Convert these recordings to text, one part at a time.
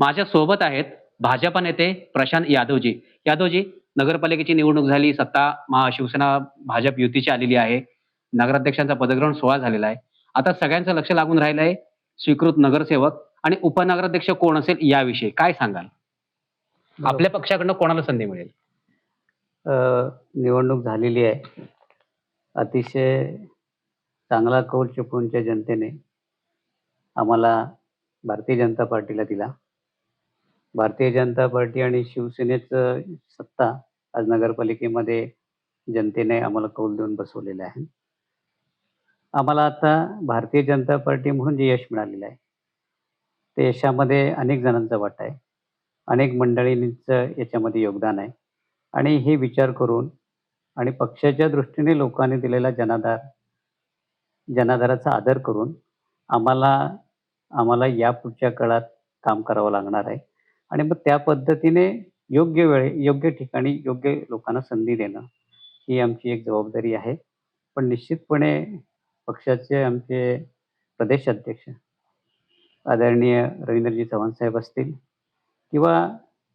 माझ्या सोबत आहेत भाजपा नेते प्रशांत यादवजी. यादवजी नगरपालिकेची निवडणूक झाली सत्ता महा शिवसेना भाजप युतीची आलेली आहे. नगराध्यक्षांचा पदग्रहण सोहळा झालेला आहे. आता सगळ्यांचं लक्ष लागून राहिलं आहे स्वीकृत नगरसेवक आणि उपनगराध्यक्ष कोण असेल याविषयी काय सांगाल? आपल्या पक्षाकडनं कोणाला संधी मिळेल? निवडणूक झालेली आहे. अतिशय चांगला कौल चिपळूणच्या जनतेने आम्हाला भारतीय जनता पार्टीला दिला. भारतीय जनता पार्टी आणि शिवसेनेचं सत्ता आज नगरपालिकेमध्ये जनतेने आम्हाला कौल देऊन बसवलेलं आहे. आम्हाला आता भारतीय जनता पार्टी म्हणून जे यश मिळालेलं आहे ते यशामध्ये अनेक जणांचा वाटा आहे. अनेक मंडळींचं याच्यामध्ये योगदान आहे. आणि हे विचार करून आणि पक्षाच्या दृष्टीने लोकांनी दिलेला जनाधार जनाधाराचा आदर करून आम्हाला आम्हाला या पुढच्या काळात काम करावं लागणार आहे. आणि मग त्या पद्धतीने योग्य वेळे योग्य ठिकाणी योग्य लोकांना संधी देणं ही आमची एक जबाबदारी आहे. पण निश्चितपणे पक्षाचे आमचे प्रदेश अध्यक्ष आदरणीय रवींद्रजी चव्हाण साहेब असतील किंवा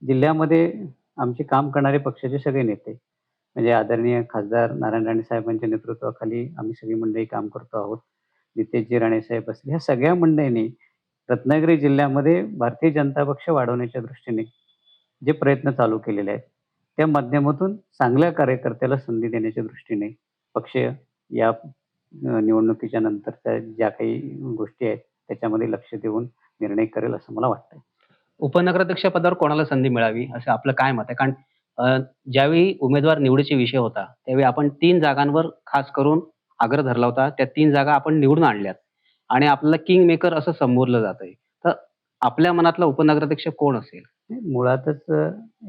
जिल्ह्यामध्ये आमचे काम करणारे पक्षाचे सगळे नेते म्हणजे आदरणीय खासदार नारायण राणे साहेबांच्या नेतृत्वाखाली आम्ही सगळी मंडळी काम करतो आहोत. नितेशजी राणे साहेब असतील ह्या सगळ्या मंडळींनी रत्नागिरी जिल्ह्यामध्ये भारतीय जनता पक्ष वाढवण्याच्या दृष्टीने जे प्रयत्न चालू केलेले आहेत त्या माध्यमातून चांगल्या कार्यकर्त्याला संधी देण्याच्या दृष्टीने पक्ष या निवडणुकीच्या नंतरच्या ज्या काही गोष्टी आहेत त्याच्यामध्ये लक्ष देऊन निर्णय करेल असं मला वाटतं उपनगराध्यक्ष पदावर कोणाला संधी मिळावी असं आपलं काय मत आहे? कारण ज्यावेळी उमेदवार निवडीचा विषय होता त्यावेळी आपण तीन जागांवर खास करून आग्रह धरला होता त्या तीन जागा आपण निवडून आणल्यात. आणि आपल्याला किंग मेकर असं संबोधलं जात आहे तर आपल्या मनातला उपनगराध्यक्ष कोण असेल? मुळातच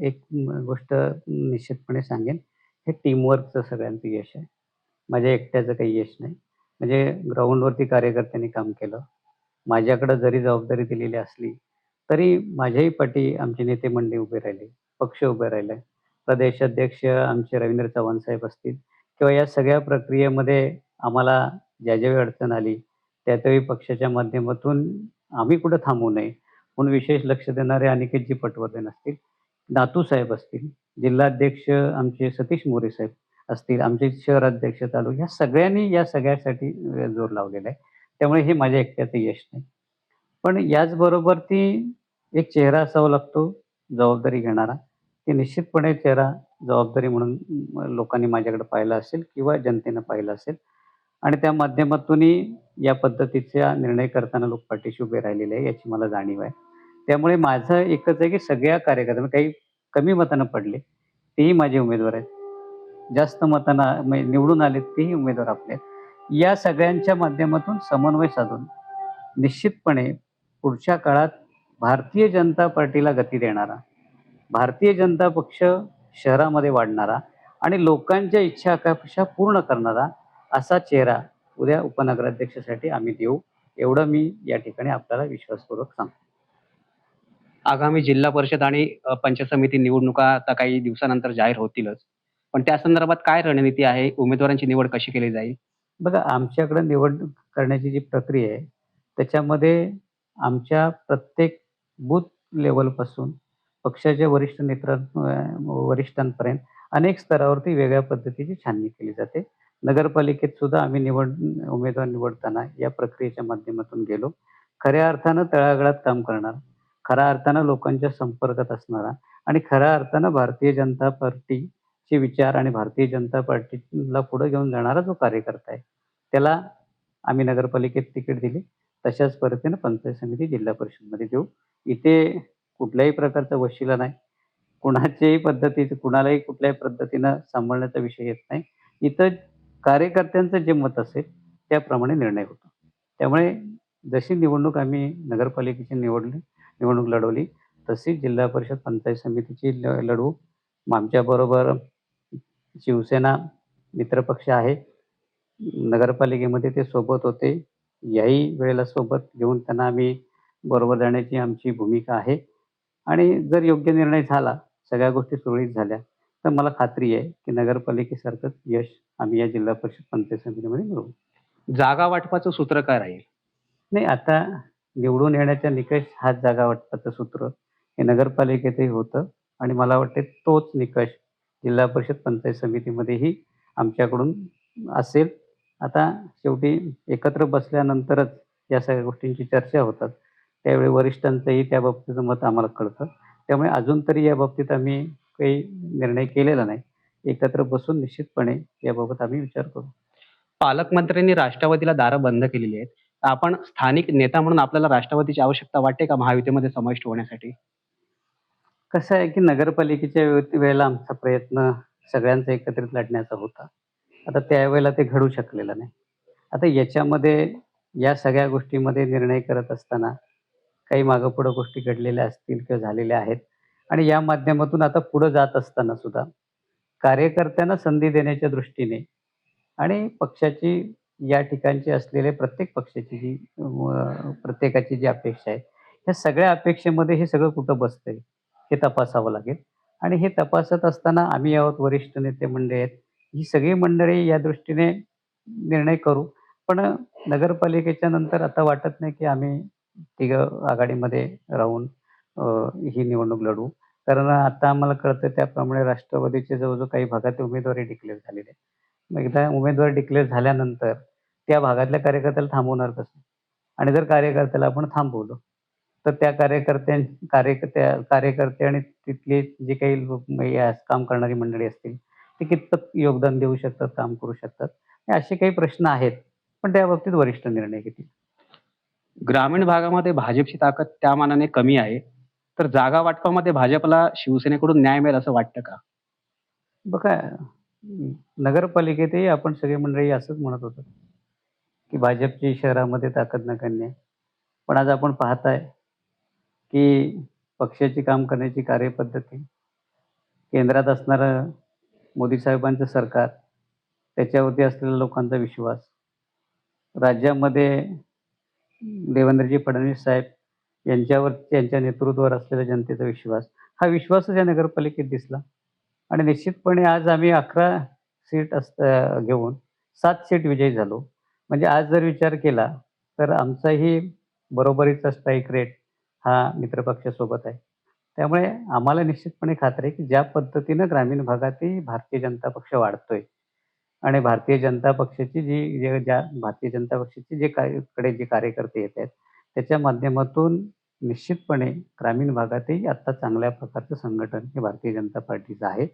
एक गोष्ट निश्चितपणे सांगेन. हे टीमवर्कचं सगळ्यांचं यश आहे. माझ्या एकट्याचं काही यश नाही. म्हणजे ग्राउंडवरती कार्यकर्त्यांनी काम केलं. माझ्याकडं जरी जबाबदारी दिलेली असली तरी माझ्याही पाठी आमचे नेते मंडळी उभे राहिले पक्ष उभे राहिले. प्रदेश अध्यक्ष आमचे रवींद्र चव्हाण साहेब असतील किंवा या सगळ्या प्रक्रियेमध्ये आम्हाला ज्या ज्यावेळी अडचण आली त्यातही पक्षाच्या माध्यमातून आम्ही कुठं थांबू नये म्हणून विशेष लक्ष देणारे अनिकेतजी पटवर्धन असतील नातू साहेब असतील जिल्हाध्यक्ष आमचे सतीश मोरे साहेब असतील आमचे शहराध्यक्ष चालू ह्या सगळ्यांनी या सगळ्यासाठी जोर लावलेला आहे. त्यामुळे हे माझ्या एकट्याचं यश नाही. पण याचबरोबर ती एक चेहरा असावा लागतो जबाबदारी घेणारा. ती निश्चितपणे चेहरा जबाबदारी म्हणून लोकांनी माझ्याकडे पाहिला असेल किंवा जनतेनं पाहिलं असेल. आणि त्या माध्यमातूनही या पद्धतीचा निर्णय करताना लोक पाठीशी उभे राहिलेले आहे याची मला जाणीव आहे. त्यामुळे माझं एकच आहे की सगळ्या कार्यकर्त्यांना म्हणजे काही कमी मतानं पडले तेही माझे उमेदवार आहेत. जास्त मतांना म्हणजे निवडून आले तेही उमेदवार आपले आहेत. या सगळ्यांच्या माध्यमातून समन्वय साधून निश्चितपणे पुढच्या काळात भारतीय जनता पार्टीला गती देणारा भारतीय जनता पक्ष शहरामध्ये वाढणारा आणि लोकांच्या इच्छा आकांक्षा पूर्ण करणारा असा चेहरा उद्या उपनगराध्यक्षासाठी आम्ही देऊ. एवढं मी या ठिकाणी आपल्याला विश्वासपूर्वक सांगतो. आगामी जिल्हा परिषद आणि पंचायत समिती निवडणुका आता काही दिवसानंतर जाहीर होतीलच. पण त्या संदर्भात काय रणनीती आहे? उमेदवारांची निवड कशी केली जाईल? बघा आमच्याकडे निवडणूक करण्याची जी प्रक्रिया आहे त्याच्यामध्ये आमच्या प्रत्येक बूथ लेवलपासून पक्षाच्या वरिष्ठ नेत्र वरिष्ठांपर्यंत अनेक स्तरावरती वेगळ्या पद्धतीची छाननी केली जाते. नगरपालिकेत सुद्धा आम्ही निवड उमेदवार निवडताना या प्रक्रियेच्या माध्यमातून गेलो. खऱ्या अर्थानं तळागाळात काम करणार खऱ्या अर्थानं लोकांच्या संपर्कात असणारा आणि खऱ्या अर्थानं भारतीय जनता पार्टीचे विचार आणि भारतीय जनता पार्टीला पुढे घेऊन जाणारा जो कार्यकर्ता आहे त्याला आम्ही नगरपालिकेत तिकीट दिली. तशाच पद्धतीनं पंचायत समिती जिल्हा परिषदमध्ये देऊ इथे कुठल्याही प्रकारचा वशिला नाही. कुणाच्याही पद्धतीचं कुणालाही कुठल्याही पद्धतीनं सांभाळण्याचा विषय येत नाही. इथं कार्यकर्त्यांचं जे मत असेल त्याप्रमाणे निर्णय होतो. त्यामुळे जशी निवडणूक आम्ही नगरपालिकेची निवडली निवडणूक लढवली तशी जिल्हा परिषद पंचायत समितीची ल- लढवू. मग आमच्याबरोबर शिवसेना मित्रपक्ष आहे. नगरपालिकेमध्ये ते सोबत होते. याही वेळेला सोबत घेऊन त्यांना आम्ही बरोबर जाण्याची आमची भूमिका आहे. आणि जर योग्य निर्णय झाला सगळ्या गोष्टी सुरळीत झाल्या तर मला खात्री आहे की नगरपालिकेसारखंच यश आम्ही या जिल्हा परिषद पंचायत समितीमध्ये मिळवू. जागा वाटपाचं सूत्र काय राहील? नाही आता निवडून येण्याचा निकष हाच जागा वाटपाचं सूत्र. हे नगरपालिकेतही होतं आणि मला वाटते तोच निकष जिल्हा परिषद पंचायत समितीमध्येही आमच्याकडून असेल. आता शेवटी एकत्र बसल्यानंतरच या सगळ्या गोष्टींची चर्चा होतात. त्यावेळी वरिष्ठांचंही त्या बाबतीचं मत आम्हाला कळतं. त्यामुळे अजून तरी या बाबतीत आम्ही काही निर्णय केलेला नाही. एकत्र बसून निश्चितपणे याबाबत आम्ही विचार करू. पालकमंत्र्यांनी राष्ट्रवादीला दारं बंद केलेली आहेत. आपण स्थानिक नेता म्हणून आपल्याला राष्ट्रवादीची आवश्यकता वाटते का महायुतीमध्ये समाविष्ट होण्यासाठी? कसं आहे की नगरपालिकेच्या वेळेला आमचा प्रयत्न सगळ्यांचा एकत्रित लढण्याचा होता. आता त्यावेळेला ते घडू शकलेलं नाही. आता याच्यामध्ये या सगळ्या गोष्टीमध्ये निर्णय करत असताना काही मागं पुढं गोष्टी घडलेल्या असतील किंवा झालेल्या आहेत. आणि या माध्यमातून आता पुढं जात असताना सुद्धा कार्यकर्त्यांना संधी देण्याच्या दृष्टीने आणि पक्षाची या ठिकाणची असलेले प्रत्येक पक्षाची जी प्रत्येकाची जी अपेक्षा आहे ह्या सगळ्या अपेक्षेमध्ये हे सगळं कुठं बसतंय हे तपासावं लागेल. आणि हे तपासत असताना आम्ही आहोत वरिष्ठ नेते मंडळी आहेत ही सगळी मंडळी या दृष्टीने निर्णय करू. पण नगरपालिकेच्या नंतर आता वाटत नाही की आम्ही तिघं आघाडीमध्ये राहून ही निवडणूक लढवू कारण आता आम्हाला कळतं त्याप्रमाणे राष्ट्रवादीचे जवळजवळ काही भागात उमेदवारी डिक्लेअर झालेले आहे मग एकदा उमेदवार डिक्लेअर झाल्यानंतर त्या भागातल्या कार्यकर्त्याला थांबवणार कसं? आणि जर कार्यकर्त्याला आपण थांबवलं तर त्या कार्यकर्त्यां कार्यकर्त्या कार्यकर्ते आणि तिथले जे काही काम करणारी मंडळी असतील ते कितपत योगदान देऊ शकतात काम करू शकतात? असे काही प्रश्न आहेत पण त्या बाबतीत वरिष्ठ निर्णय घेतील ग्रामीण भागामध्ये भाजपची ताकद त्या मानाने कमी आहे. तर जागा वाटपामध्ये भाजपला शिवसेनेकडून न्याय मिळेल असं वाटतं का? बघा नगरपालिकेतही आपण सगळे मंडळी असंच म्हणत होतो की भाजपची शहरामध्ये ताकद न करणे पण आज आपण पाहताय की पक्षाची काम करण्याची कार्यपद्धती केंद्रात असणारं मोदी साहेबांचं सरकार त्याच्यावरती असलेला लोकांचा विश्वास राज्यामध्ये देवेंद्रजी फडणवीस साहेब यांच्यावर यांच्या नेतृत्वावर असलेला जनतेचा विश्वास. हा विश्वासच या नगरपालिकेत दिसला. आणि निश्चितपणे आज आम्ही अकरा सीट अस घेऊन सात सीट विजयी झालो. म्हणजे आज जर विचार केला तर आमचाही बरोबरीचा स्ट्राईक रेट हा मित्रपक्षासोबत आहे. त्यामुळे आम्हाला निश्चितपणे खात्री आहे की ज्या पद्धतीनं ग्रामीण भागातही भारतीय जनता पक्ष वाढतोय आणि भारतीय जनता पक्षाची जी जे- ज्या भारतीय जनता पक्षाची जे काय कडे जे कार्यकर्ते येत आहेत त्याच्या माध्यमातून निश्चितपणे ग्रामीण भागातही आत्ता चांगल्या प्रकारचं संघटन हे भारतीय जनता पार्टीचं आहे.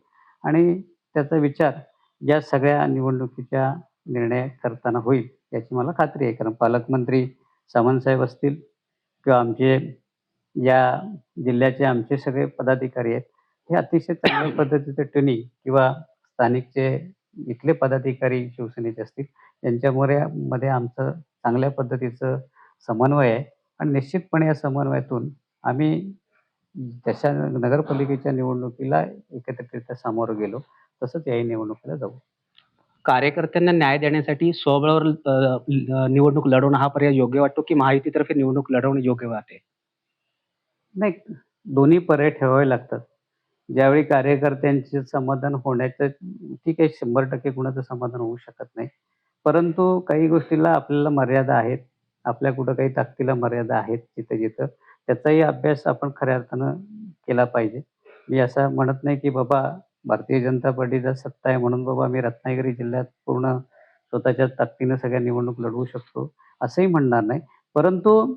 आणि त्याचा विचार या सगळ्या निवडणुकीच्या निर्णय करताना होईल याची मला खात्री आहे. कारण पालकमंत्री सावंतसाहेब असतील किंवा आमचे या जिल्ह्याचे आमचे सगळे पदाधिकारी आहेत हे अतिशय चांगल्या पद्धतीचं ट्रेनिंग किंवा स्थानिकचे इथले पदाधिकारी शिवसेनेचे असतील यांच्यामुळे मध्ये आमचं चांगल्या पद्धतीचं समन्वय आहे. आणि निश्चितपणे या समन्वयातून आम्ही जशा नगरपालिकेच्या निवडणुकीला एकत्रितरित्या सामोरं गेलो. तसंच याही निवडणुकीला जाऊ. कार्यकर्त्यांना न्याय देण्यासाठी स्वबळावर निवडणूक लढवणं हा पर्याय योग्य वाटतो की महायुतीतर्फे निवडणूक लढवणं योग्य वाटते नाही दोन्ही पर्याय ठेवावे लागतात. ज्यावेळी कार्यकर्त्यांचे समाधान होण्याचं ठीक आहे शंभर टक्के कुणाचं समाधान होऊ शकत नाही. परंतु काही गोष्टीला आपल्याला मर्यादा आहेत. आपल्या कुठं काही ताकदीला मर्यादा आहेत जिथं जिथं त्याचाही अभ्यास आपण खऱ्या अर्थानं केला पाहिजे. मी असं म्हणत नाही की बाबा भारतीय जनता पार्टीचा सत्ता आहे म्हणून बाबा मी रत्नागिरी जिल्ह्यात पूर्ण स्वतःच्या ताकदीनं सगळ्या निवडणूक लढवू शकतो असंही म्हणणार नाही. परंतु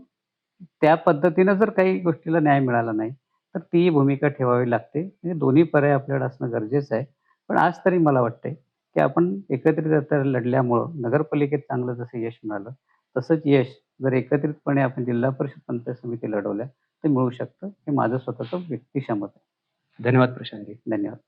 त्या पद्धतीनं जर काही गोष्टीला न्याय मिळाला नाही तर ती भूमिका ठेवावी लागते. म्हणजे दोन्ही पर्याय आपल्याकडे असणं गरजेचं आहे. पण आज तरी मला वाटतंय की आपण एकत्रित लढल्यामुळं नगरपालिकेत चांगलं जसं यश मिळालं तसंच यश जर एकत्रितपणे आपण जिल्हा परिषद पंचायत समिती लढवल्या ते मिळू शकतं. हे माझं स्वतःचं व्यक्तिशमत आहे. धन्यवाद प्रशांतजी. धन्यवाद.